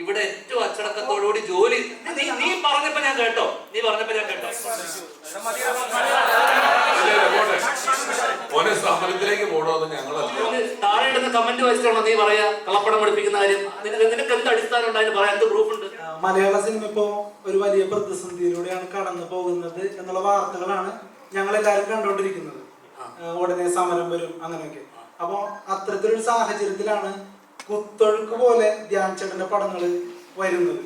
ഇവിടെ ഏറ്റവും അച്ചടക്കത്തോടുകൂടി ജോലി. നീ നീ പറഞ്ഞപ്പോ ഞാൻ കേട്ടോ. നീ പറഞ്ഞപ്പോ ഞാൻ കേട്ടോ. മോനെ സ്ഥാപനത്തിലേക്ക് പോകണമെന്ന് ഞങ്ങളല്ല. താഴെ ഇടുന്ന കമന്റ് വായിച്ചിട്ടാണോ നീ പറയാ? കളപ്പടം പഠിപ്പിക്കുന്ന കാര്യം. നിനക്ക് നിനക്ക് എന്ത് അടിസ്ഥാനം ഉണ്ടായിരുന്നു പറയാൻ? എന്ത് പ്രൂഫ് ഉണ്ട്? മലയാള സിനിമ ഇപ്പോ ഒരു വലിയ പ്രതിസന്ധിയിലൂടെയാണ് കടന്നു പോകുന്നത് എന്നുള്ള വാർത്തകളാണ് ഞങ്ങൾ എല്ലാവരും കണ്ടുകൊണ്ടിരിക്കുന്നത് ഉടനെ സമരം വരും അങ്ങനെയൊക്കെ. അപ്പോ അത്തരത്തിലൊരു സാഹചര്യത്തിലാണ് കുത്തൊഴുക്ക് പോലെ ധ്യാൻ ചേട്ടന്റെ പടങ്ങൾ വരുന്നത്.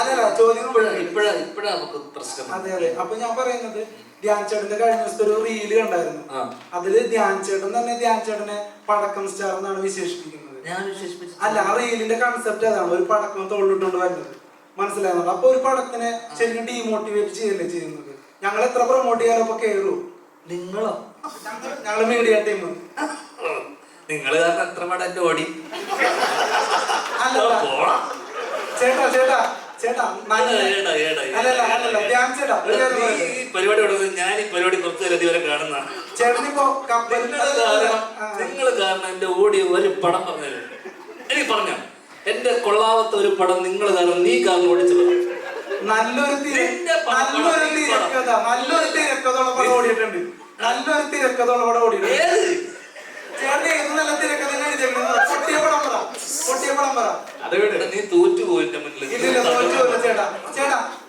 അതല്ല, ചോദ്യം നമുക്ക് പ്രശ്നം അതെ അതെ. അപ്പൊ ഞാൻ പറയുന്നത് ധ്യാൻ ചേട്ടന്റെ കഴിഞ്ഞ ദിവസത്തെ ഒരു റീൽ കണ്ടായിരുന്നു. അതിൽ ധ്യാൻ ചേട്ടൻ തന്നെ ധ്യാൻ ചേട്ടനെ പടക്കം സ്റ്റാർ എന്നാണ് വിശേഷിപ്പിക്കുന്നത്. അല്ല ആ റീലിന്റെ കൺസെപ്റ്റ് അതാണ്. ഒരു പടക്കം തോളിട്ടുകൊണ്ട് വരുന്നത്. മനസ്സിലാകുന്നത് അപ്പൊ ഒരു പടത്തിനെ ശരിക്കും ഡീമോട്ടിവേറ്റ് ചെയ്യല്ലേ ചെയ്യുന്നത്? ഞങ്ങൾ എത്ര പ്രൊമോട്ട് ചെയ്യാനോ അപ്പൊ കേറൂ. നിങ്ങളോ? ഞങ്ങൾ മീഡിയ ടീം നിങ്ങൾ കാരണം എത്ര പടം എന്റെ ഓടി ചേട്ടാ ചേട്ടാ ചേട്ടാ പരിപാടി തുടങ്ങുന്നത് ഞാൻ ഈ പരിപാടി കുറച്ച് നേരം ഇതുവരെ കാണുന്ന നിങ്ങൾ കാരണം എന്റെ ഓടി ഒരു പടം പറഞ്ഞത്. എനിക്ക് പറഞ്ഞോ? എന്റെ കൊള്ളാവത്ത ഒരു പടം നിങ്ങൾ കാരണം നീ കാരണം ഓടിച്ചത്. നല്ലൊരു നല്ലൊരു തിരക്കഥ നല്ലൊരു തിരക്കഥ ഓടിയിട്ടുണ്ട്. നല്ലൊരു തിരക്കഥയുള്ള പടം ഓടിയിട്ടുണ്ട്.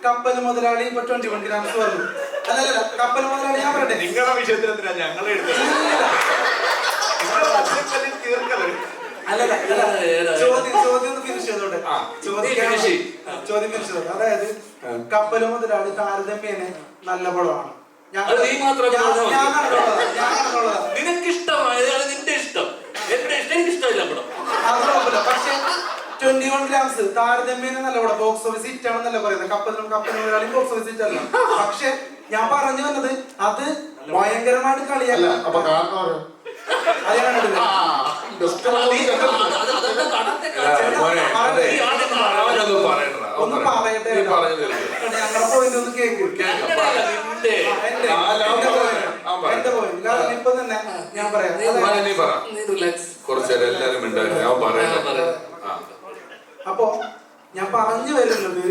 കപ്പൽ മുതലാളി ഇപ്പൊ ട്വന്റി വൺ ഗ്രാംസ് പറഞ്ഞു അല്ലല്ല കപ്പൽ മുതലാളി ഞാൻ പറയട്ടെ? നിങ്ങളുടെ വിഷയത്തിലെന്തിനാ തീർക്കൽ. അല്ലല്ല? ചോദ്യം ചോദ്യം ഒന്ന് ഫിനിഷ് ചെയ്തോട്ടെ? ചോദ്യം ഫിനിഷ് ചെയ്തോട്ടെ. അതായത് കപ്പൽ മുതലാളി താരതമ്യേന നല്ല പടമാണ് ഞാൻ ഞാൻ- എനിക്ക് ഇഷ്ടമില്ല പടം. അത് കുഴപ്പമില്ല. പക്ഷെ ട്വന്റി വൺ ഗ്രാംസ് താരതമ്യേന നല്ല പടം. ബോക്സ് ഓഫീസ് ഹിറ്റ് ആണെന്നല്ല പറയുന്നത്. കപ്പലിനും കപ്പലും ഒരാളും ബോക്സ് ഓഫീസ് ഹിറ്റ് അല്ല. പക്ഷെ ഞാൻ പറഞ്ഞു വന്നത് അത് ഭയങ്കരമായിട്ട് കളിയല്ല. അപ്പൊ കാരണം ആരാ? അത് ഞാൻ കണ്ടിട്ടില്ല. Best മോനെ, അതെ. ഒന്ന് പറയട്ടെ നീ. ഞങ്ങളുടെ പോയിന്റ് ഒന്ന് കേക്ക്. നിന്റെ ആ, എന്റെ- ആ, ഞാൻ എന്റെ പറയാം. point. ആ, പറയാം. എന്റെ point. കാരണം ഇപ്പൊ തന്നെ ഞാൻ പറയാം. നീ അതായത് നീ പറ. നീ റിലാക്സ് കുറച്ചേരം എല്ലാരും ഞാൻ അപ്പോ ഞാൻ പറഞ്ഞു വരുന്നത്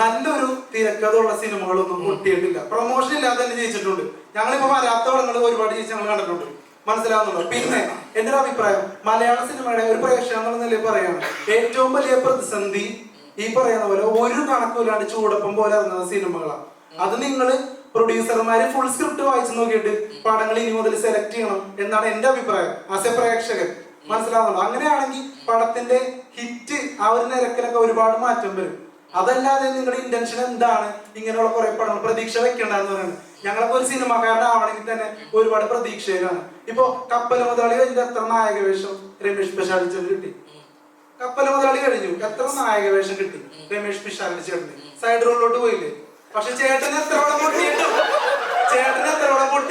നല്ലൊരു തിരക്കഥയുള്ള സിനിമകളൊന്നും കിട്ടിയിട്ടില്ല പ്രൊമോഷൻ ഇല്ലാതെ തന്നെ ജയിച്ചിട്ടുണ്ട്. ഞങ്ങളിപ്പോ വരാത്ത പടങ്ങൾ ഒരുപാട് ജയിച്ച് ഞങ്ങൾ കണ്ടിട്ടുണ്ട്. മനസ്സിലാവുന്നുള്ളൂ പിന്നെ എന്റെ ഒരു അഭിപ്രായം മലയാള സിനിമയുടെ ഒരു പ്രേക്ഷകൻ എന്നുള്ള നിലയിൽ പറയാണ് ഏറ്റവും വലിയ പ്രതിസന്ധി ഈ പറയുന്ന പോലെ ഒരു കണക്കൂലാണ്ട് ചൂടപ്പം പോലെ ഇറങ്ങുന്ന സിനിമകളാണ്. അത് നിങ്ങൾ പ്രൊഡ്യൂസർമാര് ഫുൾ സ്ക്രിപ്റ്റ് വായിച്ചു നോക്കിയിട്ട് പടങ്ങൾ ഇനി മുതൽ സെലക്ട് ചെയ്യണം എന്നാണ് എന്റെ അഭിപ്രായം. ആസ് എ പ്രേക്ഷകൻ മനസ്സിലാവുന്നുണ്ടോ? അങ്ങനെയാണെങ്കിൽ പടത്തിന്റെ ഹിറ്റ് ആ ഒരു നിരക്കിലൊക്കെ ഒരുപാട് മാറ്റം വരും. അതല്ലാതെ നിങ്ങളുടെ ഇന്റൻഷൻ എന്താണ്? ഇങ്ങനെയുള്ള കുറെ പടങ്ങൾ പ്രതീക്ഷ വെക്കേണ്ടതെന്ന് പറയുന്നത്. ഞങ്ങളൊക്കെ ഒരു സിനിമക്കാരനാവണമെങ്കിൽ തന്നെ ഒരുപാട് പ്രതീക്ഷയിലാണ്. ഇപ്പോ കപ്പൽ മുതലാളി കഴിഞ്ഞ എത്ര നായക വേഷം രമേഷ് പിഷാടിച്ചത് കിട്ടി? കപ്പൽ മുതലാളി കഴിഞ്ഞു. എത്ര നായക വേഷം കിട്ടി? രമേഷ് പിഷാടി സൈഡ് റോളിലോട്ട് പോയില്ലേ? പക്ഷെ ചേട്ടൻ എത്ര വളം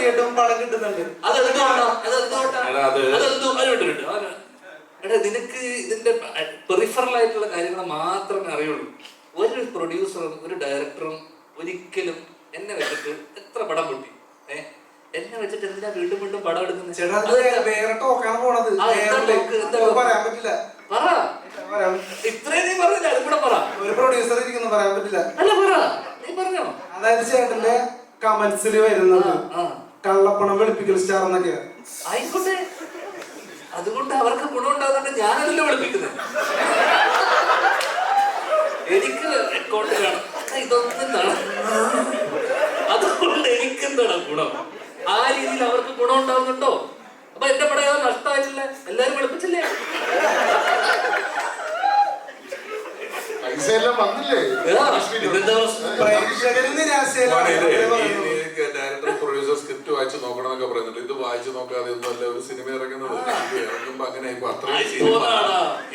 പൊട്ടിയിട്ടും പടം കിട്ടുന്നുണ്ട്. അത്? എടാ, നിനക്ക് ഇതിന്റെ പെറിഫറൽ ആയിട്ടുള്ള കാര്യങ്ങൾ മാത്രമേ അറിയുള്ളൂ. ഒരു പ്രൊഡ്യൂസറും ഒരു ഡയറക്ടറും ഒരിക്കലും എന്നെ വെച്ചിട്ട് എത്ര പടം പൊട്ടി. എന്നെ വെച്ചിട്ട് എന്തിനാ വീണ്ടും വീണ്ടും പടം എടുക്കുന്നത്? ചേട്ടാ വേറെ ടോക്കാണ് പോണത്? പറയാൻ പറ്റില്ല. പറ. ഇത്രയും നീ പറഞ്ഞില്ല അതും കൂടെ പറ. ഒരു പ്രൊഡ്യൂസർ ഇരിക്കുന്നു പറയാൻ പറ്റില്ല. അല്ല പറ. നീ പറഞ്ഞോ? അതായത് ചേട്ടന്റെ കമന്റ്സിൽ വരുന്നത്. കള്ളപ്പണം വെളുപ്പിക്കൽ സ്റ്റാർ എന്നൊക്കെയാണ് ആയിക്കോട്ടെ. അതുകൊണ്ട് അവർക്ക് ഗുണമുണ്ടാകുന്നുണ്ട് ഞാനതല്ലോ വെളുപ്പിക്കുന്നത്. എനിക്ക് അക്കൗണ്ട് വേണം. ഇതൊന്നും കാണും അതുകൊണ്ട് എനിക്ക് എന്താണ് ഗുണം. ആ രീതിയിൽ അവർക്ക് ഗുണം ഉണ്ടാവുന്നുണ്ടോ അപ്പൊ എന്റെ പടയോ നഷ്ടമായിട്ടില്ല എല്ലാരും വെളുപ്പിച്ചില്ലേ? പൈസ എല്ലാം വന്നില്ലേ? പ്രേക്ഷകര് നിരാശയിലാണ് സ്ക്രിപ്റ്റ് വായിച്ച് നോക്കണം എന്നൊക്കെ പറയുന്നുണ്ട്. ഇത് വായിച്ച് നോക്കാതെ ഒന്നുമല്ല ഒരു സിനിമ ഇറങ്ങുന്നത്. ഇത് ഇറങ്ങുമ്പോ അങ്ങനെ ഇപ്പൊ അത്രയും സിനിമ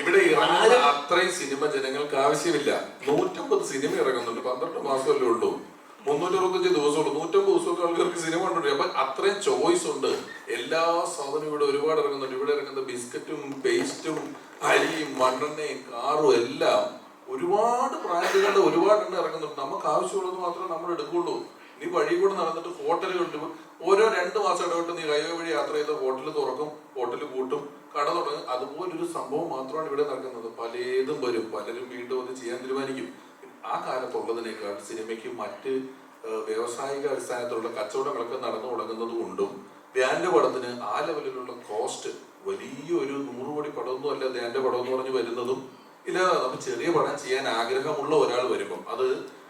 ഇവിടെ ഇറങ്ങുന്ന അത്രയും സിനിമ ജനങ്ങൾക്ക് ആവശ്യമില്ല. നൂറ്റമ്പത് സിനിമ ഇറങ്ങുന്നുണ്ട്. പന്ത്രണ്ട് മാസമല്ലേ ഉള്ളൂ. മുന്നൂറ്റി അറുപത്തഞ്ച് ദിവസമുള്ളൂ. നൂറ്റമ്പത് ദിവസമൊക്കെ ആൾക്കാർക്ക് സിനിമ കണ്ടുണ്ട് അപ്പൊ അത്രയും ചോയ്സ് ഉണ്ട്. എല്ലാ സാധനവും ഇവിടെ ഒരുപാട് ഇറങ്ങുന്നുണ്ട്. ഇവിടെ ഇറങ്ങുന്ന ബിസ്ക്കറ്റും പേസ്റ്റും അരിയും മണ്ണെണ്ണയും കാറും എല്ലാം ഒരുപാട് ബ്രാൻഡുകളുടെ ഒരുപാട് എണ്ണം ഇറങ്ങുന്നുണ്ട്. നമുക്ക് ആവശ്യമുള്ളത് മാത്രമേ നമ്മൾ എടുക്കുള്ളൂ നീ വഴി കൂടെ നടന്നിട്ട് ഹോട്ടലുകളുണ്ട് ഓരോ രണ്ട് മാസം ഇടവിട്ട് നീ ഹൈവേ വഴി യാത്ര ചെയ്ത് ഹോട്ടൽ തുറക്കും ഹോട്ടൽ കൂട്ടും കട തുടങ്ങും. അതുപോലൊരു സംഭവം മാത്രമാണ് ഇവിടെ നടക്കുന്നത്. പലതും വരും. പലരും വീണ്ടും അത് ചെയ്യാൻ തീരുമാനിക്കും. ആ കാലത്തുള്ളതിനേക്കാൾ സിനിമയ്ക്ക് മറ്റ് വ്യാവസായിക അടിസ്ഥാനത്തിലുള്ള കച്ചവടങ്ങളൊക്കെ നടന്നു തുടങ്ങുന്നത് കൊണ്ടും ധ്യാന്റെ പടത്തിന് ആ ലെവലിലുള്ള കോസ്റ്റ് വലിയൊരു നൂറ് കോടി പടമൊന്നും അല്ല ധ്യാന്റെ പടം എന്ന് പറഞ്ഞ് വരുന്നതും ഇല്ല നമ്മൾ ചെറിയ പടം ചെയ്യാൻ ആഗ്രഹമുള്ള ഒരാൾ വരുമ്പം അത്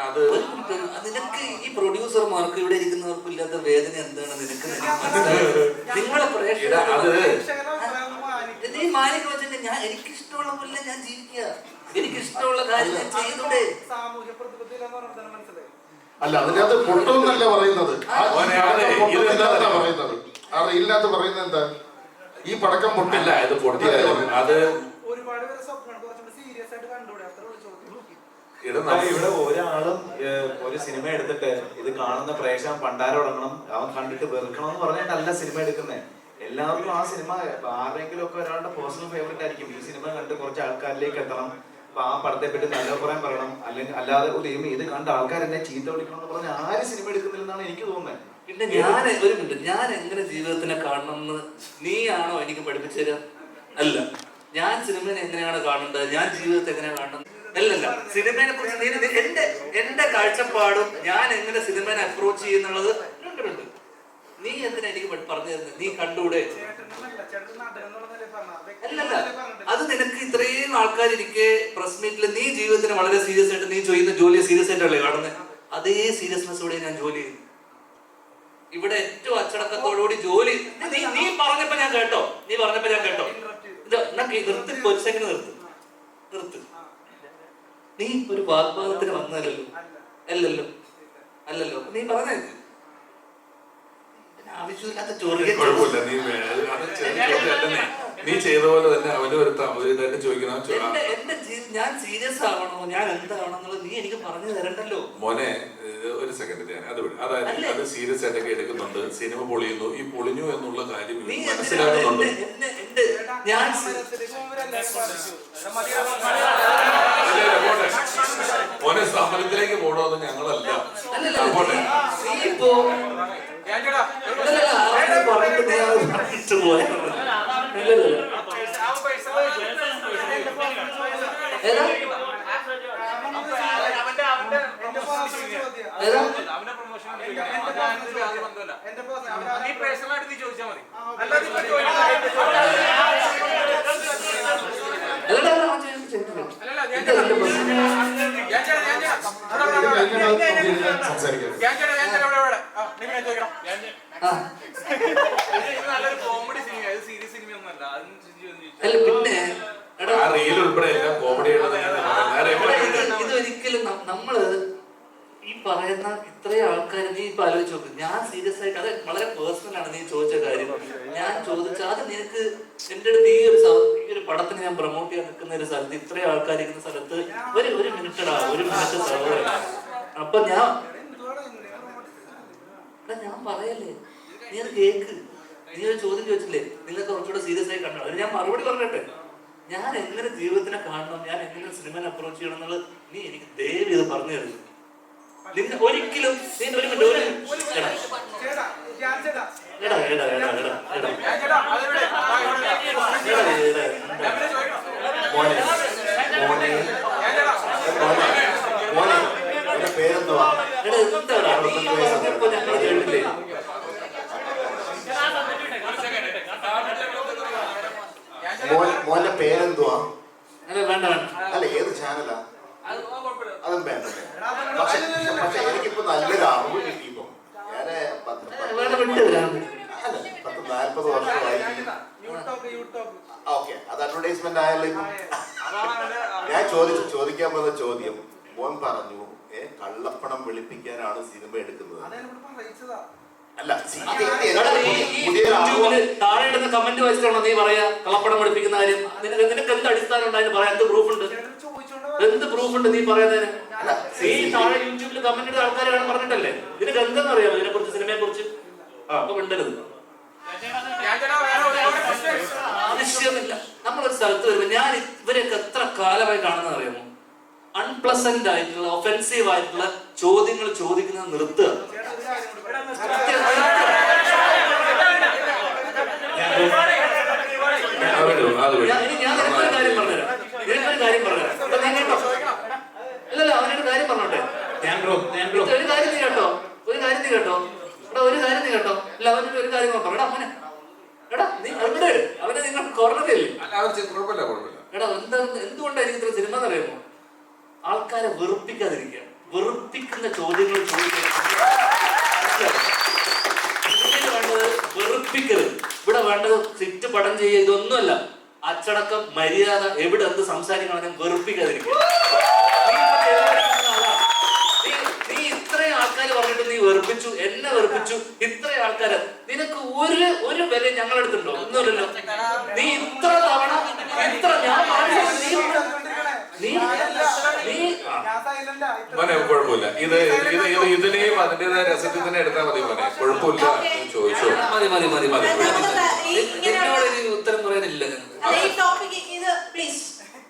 അത് നിനക്ക് ഈ പ്രൊഡ്യൂസർമാർക്ക് ഇവിടെ ഇരിക്കുന്നവർക്ക് ഇല്ലാത്ത വേദന എന്താണ്? നിനക്ക് നിങ്ങളെ പ്രേക്ഷകർ നീ മാനിക്ക് വെച്ചിട്ട്. ഞാൻ എനിക്ക് ഇഷ്ടമുള്ള പോലെ ഞാൻ ജീവിക്കുക. എനിക്ക് ഇഷ്ടമുള്ള കാര്യം ഞാൻ ചെയ്തൂടെ സാമൂഹ്യ പ്രതിബദ്ധതയിലെന്ന് മനസ്സിലായി. അല്ല അതിനകത്ത് പൊട്ടുമെന്നല്ല പറയുന്നത്. പറയുന്നത്. ആ റീലിനകത്ത് പറയുന്നത് എന്താ? ഈ പടക്കം പൊട്ടില്ല. അത് ഇത് പൊട്ടിയാലും അത് ഒരുപാട് പേര് സ്വപ്നമാണ് കുറച്ചുകൂടി സീരിയസ് ആയിട്ട് കണ്ടുകൂടെ അത്ര ഉള്ളു ചോദ്യം ഇട ആ, ഇവിടെ ഒരാളും ഒരു സിനിമ എടുത്തിട്ട് ഇത് കാണുന്ന പ്രേക്ഷകൻ പണ്ടാരം തുടങ്ങണം അവൻ കണ്ടിട്ട് വെറുക്കണം എന്ന് പറഞ്ഞിട്ടല്ല സിനിമ എടുക്കുന്നത് എല്ലാവർക്കും ആ സിനിമ ആരെങ്കിലും ഒക്കെ ഒരാളുടെ പേഴ്സണൽ ഫേവറേറ്റ് ആയിരിക്കും. ഈ സിനിമ കണ്ട് കുറച്ച് ആൾക്കാരിലേക്ക് എത്തണം. അപ്പൊ ആ പടത്തെ പറ്റി നല്ല അഭിപ്രായം പറയണം. അല്ലെങ്കിൽ അല്ലാതെ ഉദയം ഇത് കണ്ട ആൾക്കാർ എന്നെ ചീത്ത വിളിക്കണം എന്ന് പറഞ്ഞ ആരും സിനിമ എടുക്കുന്നില്ലെന്നാണ് എനിക്ക് തോന്നുന്നത് പിന്നെ ഞാൻ ഒരു മിനിറ്റ്. ഞാൻ എങ്ങനെ ജീവിതത്തിനെ കാണണമെന്ന് നീയാണോ എനിക്ക് പഠിപ്പിച്ചു തരിക അല്ല. ഞാൻ സിനിമയെ എങ്ങനെയാണ് കാണേണ്ടത്? ഞാൻ ജീവിതത്തെ എങ്ങനെയാണ് കാണുന്നത് അല്ലല്ല സിനിമയെ കുറിച്ച് നീ എന്റെ എന്റെ കാഴ്ചപ്പാടും ഞാൻ എങ്ങനെ സിനിമയെ അപ്രോച്ച് ചെയ്യുന്നുള്ളത് രണ്ടുണ്ട് നീ എന്തിനാ എനിക്ക് പറഞ്ഞു തരുന്നത് നീ കണ്ടൂടെ അല്ലല്ല. അത് നിനക്ക് ഇത്രയും ആൾക്കാരിരിക്കെ പ്രസ് മീറ്റിൽ നീ ജീവിതത്തിന് വളരെ സീരിയസ് ആയിട്ട് നീ ചെയ്യുന്ന ജോലി സീരിയസ് ആയിട്ടല്ലേ കാണുന്നത് അതേ സീരിയസ്നെസ്സോടെ ഞാൻ ജോലി ചെയ്യുന്നു. ഇവിടെ ഏറ്റവും അച്ചടക്കത്തോടുകൂടി ജോലി നീ നീ പറഞ്ഞപ്പോ ഞാൻ കേട്ടോ. നീ പറഞ്ഞപ്പോ ഞാൻ കേട്ടോ. നിർത്തി ഒരു സെക്കൻഡ് നിർത്ത്. നിർത്ത്. നീ ഒരു വാഗ്വാദത്തിന് വന്നതല്ലോ അല്ലല്ലോ. അല്ലല്ലോ. നീ പറഞ്ഞേ. ആവശ്യമില്ലാത്ത നീ ചെയ്ത പോലെ തന്നെ അവന് ഒരു ഇതായിട്ട് ചോദിക്കണം. എന്റെ ഞാൻ സീരിയസ് ആവണോ? ഞാൻ എന്താവണം എന്നുള്ളത് നീ എനിക്ക് പറഞ്ഞു തരണ്ടല്ലോ. മോനെ ഒരു സെക്കൻഡ് ഞാൻ അത് വിട്. അതായത് അത് സീരിയസ് ആയിട്ടൊക്കെ എടുക്കുന്നുണ്ട്. സിനിമ പൊളിയുന്നു. ഈ പൊളിഞ്ഞു എന്നുള്ള കാര്യം മനസ്സിലാക്കുന്നുണ്ട് എന്റെ ഞാൻ സി- ഇല്ല, ഇല്ല, പോട്ടെ. മോനെ സമരത്തിലേക്ക് പോകണമെന്ന് ഞങ്ങളല്ല പോട്ടെ നീ ഇപ്പോ പറഞ്ഞിട്ട്? ഏതാ? എന്റെ പേഴ്സണൽ നീ ചോദിച്ചാൽ മതി അല്ലല്ല, അല്ല, അവൻ ചെയ്തു, ചെയ്തു, ചെയ്തു. അല്ലല്ല ഞാൻ ഇത് എന്റെ പ്രശ്നം. ഞാൻ ചേട്ടാ ഞാൻ ചേട്ടാ ഇത് കഴിഞ്ഞാൽ നമുക്ക് സംസാരിക്കാം ഞാൻ ചേട്ടാ ഞാൻ ചേട്ടാ ഇവിടെ ഇവിടെ ആ, നീ ഞാൻ ചോദിക്കണം ഞാൻ ആ, ഇത് ഇത് നല്ലൊരു കോമഡി സിനിമ ഇത് സീരിയസ് സിനിമ ഒന്നല്ല അതും അല്ല പിന്നെ എടാ ആ റീൽ ഉൾപ്പെടെ എല്ലാം കോമഡി എടാ, ഇത് ഇതൊരിക്കലും നം- നമ്മൾ ഈ പറയുന്ന ഇത്രയും ആൾക്കാർ നീ ഇപ്പൊ ആലോചിച്ച് നോക്ക്. ഞാൻ സീരിയസ് ആയിട്ട് അത് വളരെ പേഴ്സണൽ ആണ് നീ ചോദിച്ച കാര്യം. ഞാൻ ചോദിച്ച അത് നിനക്ക് എന്റെ അടുത്ത് ഈ ഒരു ഈ ഒരു പടത്തിന് ഞാൻ പ്രൊമോട്ട് ചെയ്യാൻ നിൽക്കുന്ന ഒരു സ്ഥലത്ത് ഇത്രയും ആൾക്കാർ ഇരിക്കുന്ന സ്ഥലത്ത് ഒരു ഒരു മിനിറ്റടാ ഒരു മിനിറ്റ് സഹോദരൻ അപ്പൊ ഞാൻ ഞാൻ പറയല്ലേ? നീ അത് കേക്ക്. നീ ഒരു ചോദ്യം ചോദിച്ചില്ലേ? നിങ്ങൾക്ക് കുറച്ചുകൂടെ സീരിയസ് ആയി കണ്ടോ. ഞാൻ മറുപടി പറഞ്ഞിട്ടെ. ഞാൻ എങ്ങനെ ജീവിതത്തിനെ കാണണം? ഞാൻ എങ്ങനെ സിനിമനെ അപ്രോച്ച് ചെയ്യണം എന്നുള്ളത് നീ എനിക്ക് ദയവ് ഇത് പറഞ്ഞു തരുന്നു നിന്നെ ഒരിക്കലും നീ ഒരു മിനിറ്റ് ഒരു. എടാ. എടാ മോനെ മോന്റെ പേരെന്തുവാ? എടാ കേട്ടില്ലേ മോന്റെ പേരെന്തുവാ? അല്ല വേണ്ട വേണ്ട. അല്ല ഏത് ചാനലാ അതും വേണ്ടല്ലേ പക്ഷെ പക്ഷെ എനിക്കിപ്പോ നല്ലൊരു അറിവ് കിട്ടിയപ്പോ. ഞാൻ പത്ത് പത്ത് വേണ്ട വിട്ട് വരാം അല്ല പത്ത് നാല്പത് വർഷമായി യൂട്യൂബ് യൂട്യൂബ് ഓക്കെ. അത് അഡ്വർടൈസ്മെന്റ് ആയല്ലോ ഇപ്പൊ ഞാൻ ചോദിച്ചു ചോദിക്കാൻ പോകുന്ന ചോദ്യം മോൻ പറഞ്ഞു ഏ കള്ളപ്പണം വെളുപ്പിക്കാനാണ് സിനിമ എടുക്കുന്നത്? അല്ല താഴെ ഇടുന്ന കമന്റ് വെച്ചിട്ടാണോ നീ പറയാ കള്ളപ്പണം പഠിപ്പിക്കുന്ന കാര്യം? നിനക്ക് എന്ത് അടിസ്ഥാനം ഉണ്ടായിരുന്നു പറയാൻ? എന്ത് പ്രൂഫ് ഉണ്ട്? എന്ത് പ്രൂഫ് ഉണ്ട് നീ പറയുന്നതിന്? നീ താഴെ യൂട്യൂബിൽ കമന്റ് ഇടുന്ന കാണാൻ പറഞ്ഞിട്ടല്ലേ ഇതിന് എന്തെന്ന് അറിയാമോ ഇതിനെ കുറിച്ച് സിനിമയെ കുറിച്ച് അപ്പൊ മിണ്ടരുത് ആവശ്യമില്ല നമ്മളൊരു സ്ഥലത്ത് വരുമ്പോ ഞാൻ ഇവരെയൊക്കെ എത്ര കാലമായി കാണുന്നത് അറിയാമോ അൺപ്ലസന്റ് ആയിട്ടുള്ള ഒഫെൻസീവ് ആയിട്ടുള്ള ചോദ്യങ്ങൾ ചോദിക്കുന്നത് നിർത്തുക ഞാൻ നിനക്കൊരു കാര്യം പറഞ്ഞുതരാം നിനക്കൊരു കാര്യം പറഞ്ഞുതരാം കാര്യം പറഞ്ഞോട്ടെ? ഒരു കാര്യം നീ കേട്ടോ? ഒരു കാര്യം നീ കേട്ടോ? എടാ ഒരു കാര്യം നീ കേട്ടോ? അല്ല അവന് ഒരു കാര്യം നോക്കാം എടാ അവനെ എടാ നീ അവിടെ അവനെ നിങ്ങൾ കുഴപ്പമില്ല എടാ എന്താ എന്തുകൊണ്ടാണ് എനിക്ക് ഇത്ര സിനിമ എന്നറിയാമോ? ആൾക്കാരെ വെറുപ്പിക്കാതിരിക്കുക. വെറുപ്പിക്കുന്ന ചോദ്യങ്ങൾ വേണ്ടത് വെറുപ്പിക്കരുത്. ഇവിടെ വേണ്ടത് സിറ്റ് പടം ചെയ്യുക ഇതൊന്നുമല്ല. അച്ചടക്കം മര്യാദ എവിടെ എന്ത് സംസാരിക്കണം വെറുപ്പിക്കാതിരിക്കുക. വെറുപ്പിച്ചു എന്നെ വെറുപ്പിച്ചു. ഇത്രയും ആൾക്കാര്. നിനക്ക് ഒരു ഒരു വില ഞങ്ങളെടുത്തുണ്ടോ ഒന്നുമില്ലല്ലോ. നീ ഇത്ര തവണ ഇത്ര ഞാൻ നീ. ഇത്ര- മോനെ കുഴപ്പമില്ല. ഇത് ഇത് ഇത് ഇതിനെയും അതിന്റേതായ രസത്തിൽ തന്നെ എടുത്താൽ മതി മോനെ. കുഴപ്പമില്ല. ചോദിച്ചു. മതി മതി മതി മതി. എന്നോട് ഇനി ഉത്തരം പറയാനില്ല ഇത്ര അല്ല, ഈ ടോപ്പിക് ഇത് പ്ലീസ്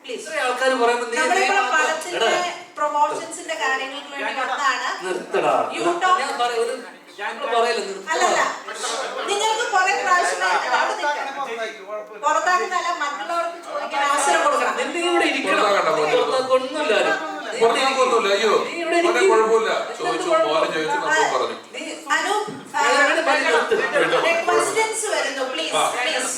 പ്ലീസ് ഇത്രയും ആൾക്കാർ പറയുന്നത് പ്രൊമോഷൻസിന്റെ കാര്യങ്ങൾക്ക് വേണ്ടി വന്നതാണ്. നിർത്തടാ. ഞാൻ പറയാ നിങ്ങൾക്ക് കുറെ പ്രാവശ്യം. പുറത്താക്കുന്നല്ല മറ്റുള്ളവർക്ക് ചോദിക്കാൻ അവസരം കൊടുക്കണം. ഇവിടെ ഇരിക്കണം. പുറത്താക്കണ്ട, മോനെ. പുറത്താക്കൊന്നുമില്ല ആരും. നീ ഇവിടെ പുറത്താക്കൊന്നുമില്ല അയ്യോ നീ ഇവിടെ മോനെ ഇരിക്ക്. ചോദിച്ചു കുഴപ്പം? ചോദിച്ചു നമ്മൾ പറഞ്ഞു. നീ അനൂപ് ഞാൻ ഇവിടെ പറഞ്ഞു നിർത്ത്. ക്വസ്റ്റ്യൻസ് വരുന്നു പ്ലീസ് പ്ലീസ്